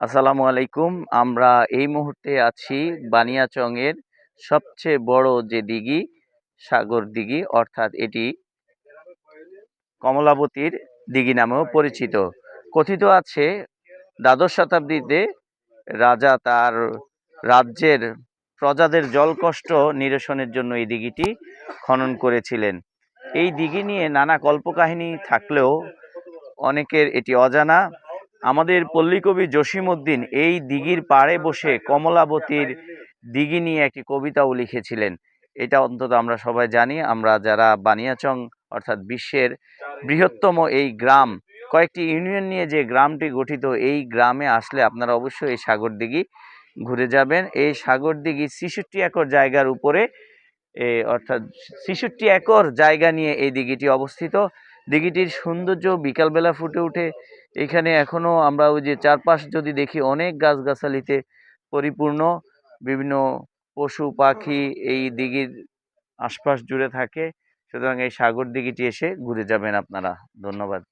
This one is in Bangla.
আসসালামু আলাইকুম। আমরা এই মুহূর্তে আছি বানিয়াচংয়ের সবচেয়ে বড় যে দিঘি, সাগর দিঘি, অর্থাৎ এটি কমলাবতীর দিঘি নামেও পরিচিত। কথিত আছে, দ্বাদশ শতাব্দীতে রাজা তার রাজ্যের প্রজাদের জলকষ্ট নিরসনের জন্য এই দিঘিটি খনন করেছিলেন। এই দিঘি নিয়ে নানা কল্পকাহিনী থাকলেও অনেকের এটি অজানা। আমাদের পল্লীকবি জসিমউদ্দিন এই দিঘির পাড়ে বসে কমলাবতীর দিঘি নিয়ে একটি কবিতাও লিখেছিলেন। এটা অন্তত আমরা সবাই জানি। আমরা যারা বানিয়াচং, অর্থাৎ বিশ্বের বৃহত্তম এই গ্রাম, কয়েকটি ইউনিয়ন নিয়ে যে গ্রামটি গঠিত, এই গ্রামে আসলে আপনারা অবশ্যই এই সাগর দিঘি ঘুরে যাবেন। এই সাগর দিঘি ছেষট্টি একর জায়গার উপরে অর্থাৎ ছেষট্টি একর জায়গা নিয়ে এই দিঘিটি অবস্থিত। দিঘিটির সৌন্দর্য বিকালবেলা ফুটে উঠে এখানে এখনও আমরা ওই যে চারপাশ যদি দেখি, অনেক গাছগাছালিতে পরিপূর্ণ। বিভিন্ন পশু, পাখি এই দিঘির আশপাশ জুড়ে থাকে। সুতরাং এই সাগর দিঘিটি এসে ঘুরে যাবেন আপনারা। ধন্যবাদ।